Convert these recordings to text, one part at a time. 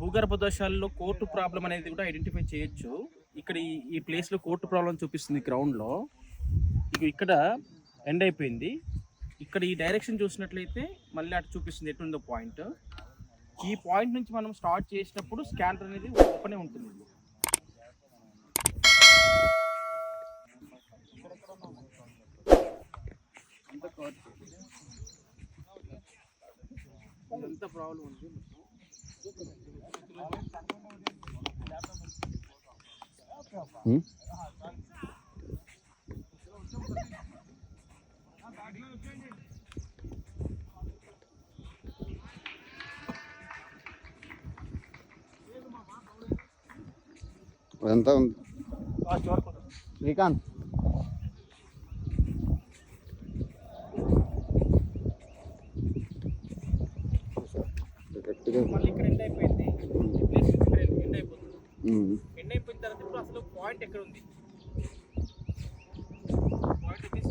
భూగర్భ దోషాల్లో court problem అనేది కూడా ఐడెంటిఫై చేయొచ్చు. ఇక్కడ ఈ ఈ ప్లేస్లో కోర్టు ప్రాబ్లం చూపిస్తుంది గ్రౌండ్లో. ఇక ఇక్కడ ఎండ్ అయిపోయింది. ఇక్కడ ఈ డైరెక్షన్ చూసినట్లయితే మళ్ళీ అటు చూపిస్తుంది ఎటుందో పాయింట్. ఈ పాయింట్ నుంచి మనం స్టార్ట్ చేసినప్పుడు స్కానర్ అనేది ఓపెనే ఉంటుంది. ఎంత ప్రాబ్లం ఉంది? అదంతా ఉంది లాస్ట్ వరకు శ్రీకాంత్ గట్టిగా మళ్ళీ ఇక్కడ ఎండ్ అయిపోయింది. ప్లేస్ ఇక్కడ ఎండ్ అయిపోతుంది. ఎండ్ అయిపోయిన తర్వాత ఇప్పుడు అసలు పాయింట్ ఎక్కడ ఉంది? పాయింట్ వచ్చేసి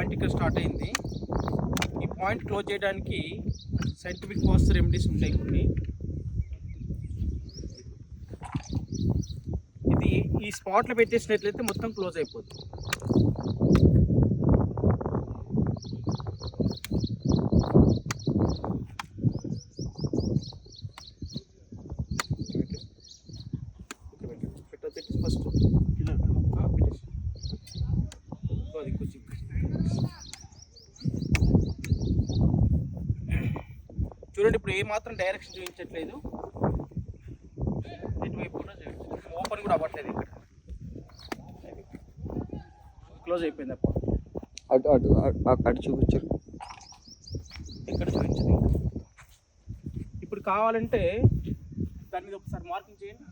పాయింట్ ఇక్కడ స్టార్ట్ అయింది. ఈ పాయింట్ క్లోజ్ చేయడానికి సైంటిఫిక్ వాస్ రెమెడీస్ ఉంటాయి కొన్ని. ఇది ఈ స్పాట్లో పెట్టేసినట్లయితే మొత్తం క్లోజ్ అయిపోతుంది. చూడండి ఇప్పుడు ఏ మాత్రం డైరెక్షన్ చూపించట్లేదు. ఎటువైపు కూడా ఓపెన్ కూడా అవ్వట్లేదు ఇక్కడ. క్లోజ్ అయిపోయింది అప్ప అటు అటు అటు- చూపించారు. ఎక్కడ చూపించదు ఇప్పుడు కావాలంటే దాని మీద ఒకసారి మార్కింగ్ చేయండి.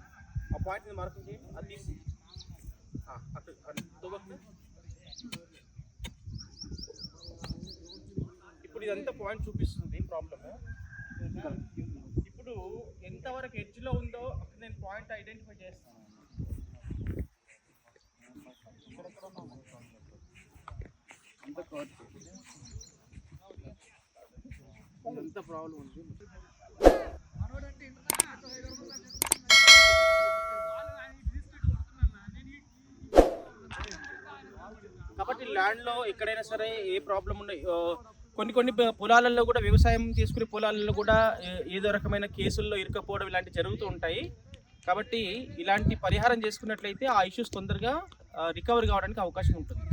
ఆ పాయింట్ మీద మార్కింగ్ చేయండి. అది తీసి. అటు అటు. ఇప్పుడు ఇదంతా పాయింట్ చూపిస్తుంది. ప్రాబ్లమ్ ఇప్పుడు ఎంతవరకు ఎడ్జ్లో ఉందో అప్పుడు నేను పాయింట్ ఐడెంటిఫై చేస్తాను ఎంత ప్రాబ్లం ఉంది? కాబట్టి ల్యాండ్లో ఎక్కడైనా సరే ఏ ప్రాబ్లం ఉన్నాయి కొన్ని కొన్ని పొలాలలో కూడా వ్యవసాయం తీసుకునే పొలాలలో కూడా ఏదో రకమైన కేసుల్లో ఇరుకపోవడం ఇలాంటి జరుగుతూ ఉంటాయి. కాబట్టి ఇలాంటి పరిహారం చేసుకున్నట్లయితే ఆ ఇష్యూస్ తొందరగా రికవర్ కావడానికి అవకాశం ఉంటుంది.